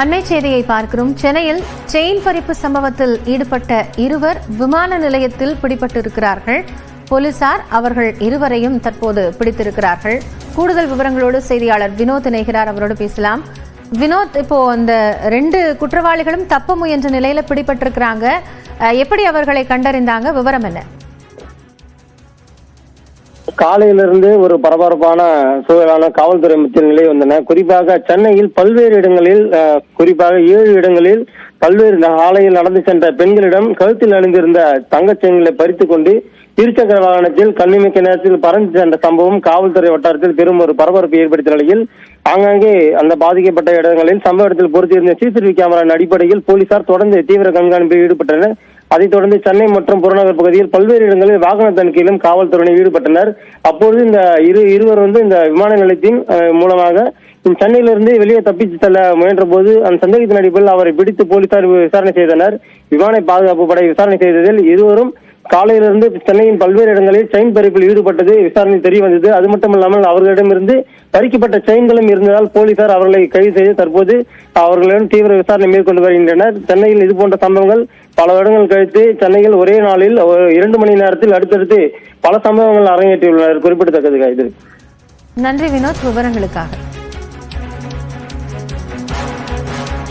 அண்மை செய்தியை பார்க்கிறோம். சென்னையில் செயின் பறிப்பு சம்பவத்தில் ஈடுபட்ட இருவர் விமான நிலையத்தில் பிடிபட்டிருக்கிறார்கள். போலீசார் அவர்கள் இருவரையும் தற்போது பிடித்திருக்கிறார்கள். கூடுதல் விவரங்களோடு செய்தியாளர் வினோத் இணைகிறார். அவரோடு பேசலாம். வினோத் இப்போ அந்த ரெண்டு குற்றவாளிகளும் தப்ப முயன்ற நிலையில பிடிபட்டிருக்கிறாங்க. எப்படி அவர்களை கண்டறிந்தாங்க? விவரம் என்ன? காலையிலிருந்து ஒரு பரபரப்பான சூழலான காவல்துறை மத்தியில் நிலை வந்தன. குறிப்பாக சென்னையில் பல்வேறு இடங்களில் குறிப்பாக ஏழு இடங்களில் பல்வேறு ஆலையில் நடந்து சென்ற பெண்களிடம் கழுத்தில் அணிந்திருந்த தங்கச் செயின்களை பறித்துக் கொண்டு இருசக்கர வாகனத்தில் கண்ணிமிக்க நேரத்தில் பறந்து சென்ற சம்பவம் காவல்துறை வட்டாரத்தில் பெரும் ஒரு பரபரப்பை ஏற்படுத்திய நிலையில் ஆங்காங்கே அந்த பாதிக்கப்பட்ட இடங்களில் சம்பவ இடத்தில் பொருத்தியிருந்த சிசிடிவி கேமராவின் அடிப்படையில் போலீசார் தொடர்ந்து தீவிர கண்காணிப்பில் ஈடுபட்டனர். அதைத் தொடர்ந்து சென்னை மற்றும் புறநகர் பகுதியில் பல்வேறு இடங்களில் வாகன தணிக்கையிலும் காவல்துறையினர் ஈடுபட்டனர். அப்போது இந்த இரு இருவர் வந்து இந்த விமான நிலையத்தின் மூலமாக சென்னையிலிருந்து வெளியே தப்பிச்சு செல்ல முயன்ற போது அந்த சந்தேகத்தின் அடிப்படையில் அவரை பிடித்து போலீசார் விசாரணை செய்தனர். விமான பாதுகாப்பு படை விசாரணை செய்ததில் இருவரும் காலையிலிருந்து சென்னையின் பல்வேறு இடங்களில் செயின் பறிப்பில் ஈடுபட்டது விசாரணை தெரிய வந்தது. அது மட்டுமல்லாமல் அவர்களிடமிருந்து பறிக்கப்பட்ட செயின்களும் இருந்ததால் போலீசார் அவர்களை கைது செய்து தற்போது அவர்களிடம் தீவிர விசாரணை மேற்கொண்டு வருகின்றனர். சென்னையில் இது போன்ற சம்பவங்கள் பல வருடங்கள் கழித்து சென்னையில் ஒரே நாளில் இரண்டு மணி நேரத்தில் அடுத்தடுத்து பல சம்பவங்கள் அரங்கேற்றியுள்ளனர். குறிப்பிடத்தக்கது இது. நன்றி வினோத் விவரங்களுக்காக.